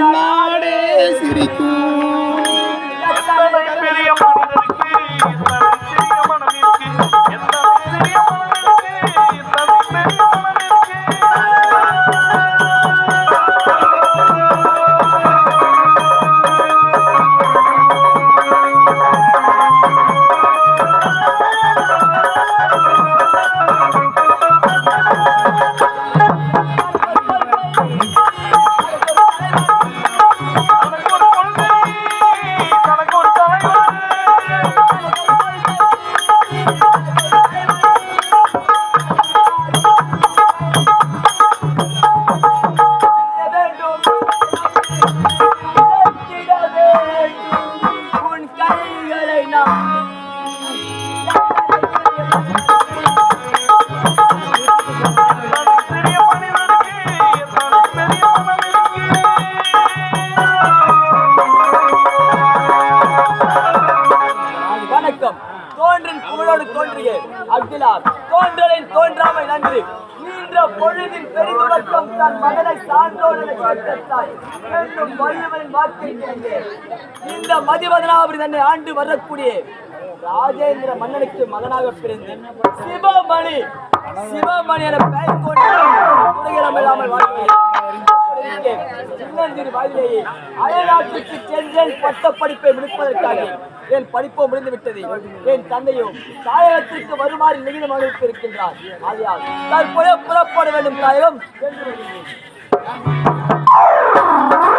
நாடே சிரிக்கும். தோன்றின் புகழோடு தோன்றிய. அப்துல்லார் தோன்றலின் தோன்றாமை நன்றி. நீண்ட பொழுதின் பெரிதுவக்கம் தன் மகனை சான்றோடு கேட்டாய் என்றும் இந்த மதிவதனாபுரி தன்னை ஆண்டு வரக்கூடிய ராஜேந்திர மன்னனுக்கு மகனாக பிறந்து சிவமணி சிவமணி என பெயர் கொண்டு துணையிடம் இல்லாமல் வாழ்கிறேன் சின்னஞ்சிறு வயதிலேயே அயல்நாட்டுக்கு சென்றேன் பட்ட படிப்பை முடிப்பதற்காக என் படிப்போ முடிந்து விட்டது. என் தந்தையோ தாயகத்திற்கு வருமாறு நிகிதம் அனுப்பியிருக்கின்றார் ஆகையால் தற்போது புறப்பட வேண்டும் தாயகம் சென்று